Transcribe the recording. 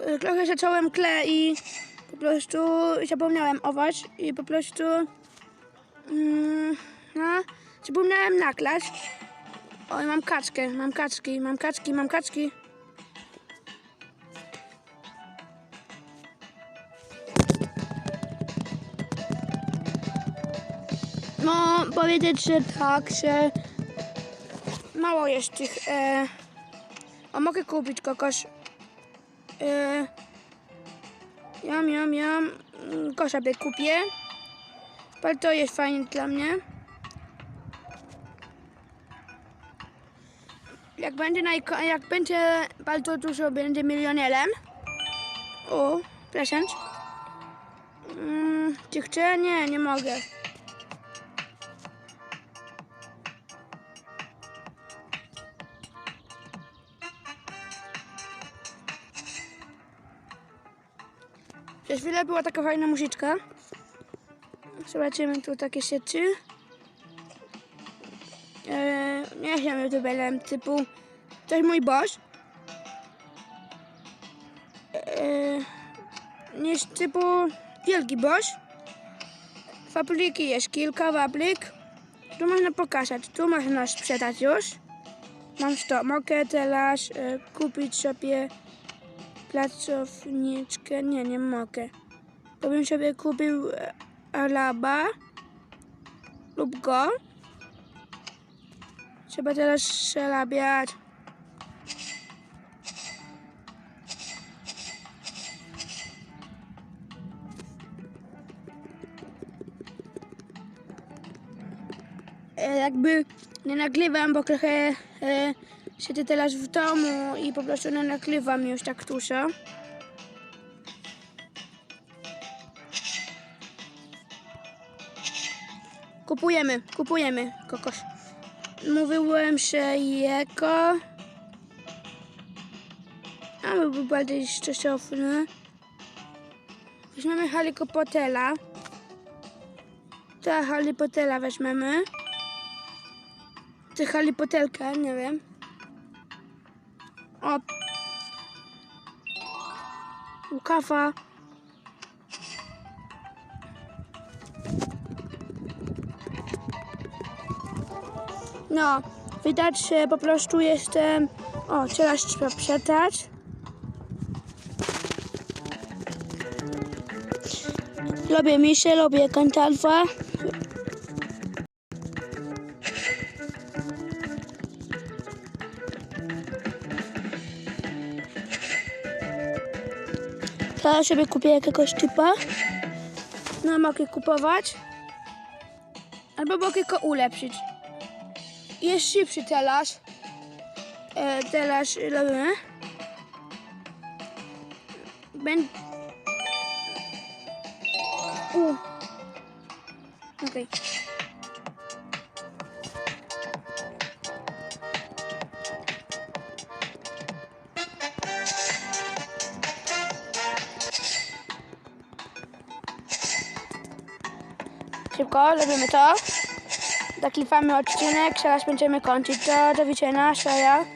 y, trochę zacząłem kle i po prostu zapomniałem ować i po prostu mm, no, zapomniałem naklać. Oj, mam kaczkę, mam kaczki, mam kaczki, mam kaczki. No, powiedzieć, że tak, że mało jest tych. E, a mogę kupić kogoś. E, jam, jam, jam. Go sobie kupię. Ale to jest fajne dla mnie. Jak będzie, najko- jak będzie bardzo dużo, będzie milionerem. O, prezent. Mm, czy chcę? Nie, nie mogę. Przez chwilę była taka fajna muzyczka. Zobaczymy tu takie rzeczy. Eee, nie jestem youtuberem typu to jest mój boss. Eee, nie jest typu wielki boss. Fabryki jest kilka fabryk. Tu można pokazać, tu można sprzedać już. Mam to, mogę teraz e, kupić sobie pracowniczkę. Nie, nie mogę. To bym sobie kupił e, Araba lub go. Trzeba teraz przerabiać. E, jakby nie nagrywam, bo trochę e, siedzę teraz w domu i po prostu nie nagrywam już tak dużo. Kupujemy, kupujemy kokosz. Mówiłem, że jego... A byłby bardziej stosowny. Weźmiemy helikoptera. Ta helikoptera weźmiemy. Czy helipotelkę, nie wiem. O. Tu Kawa. No, widać, że po prostu jestem... O, teraz trzeba przetać. Lubię misie, lubię kantalfa. Teraz sobie kupię jakiegoś typa. No, mogę kupować. Albo mogę go ulepszyć. Jest szybszy teraz. E, teraz robimy. Będę... U. Okej. Szybko, robimy to. Zaklifamy odcinek, teraz będziemy kończyć. Do, do widzenia, Szaja.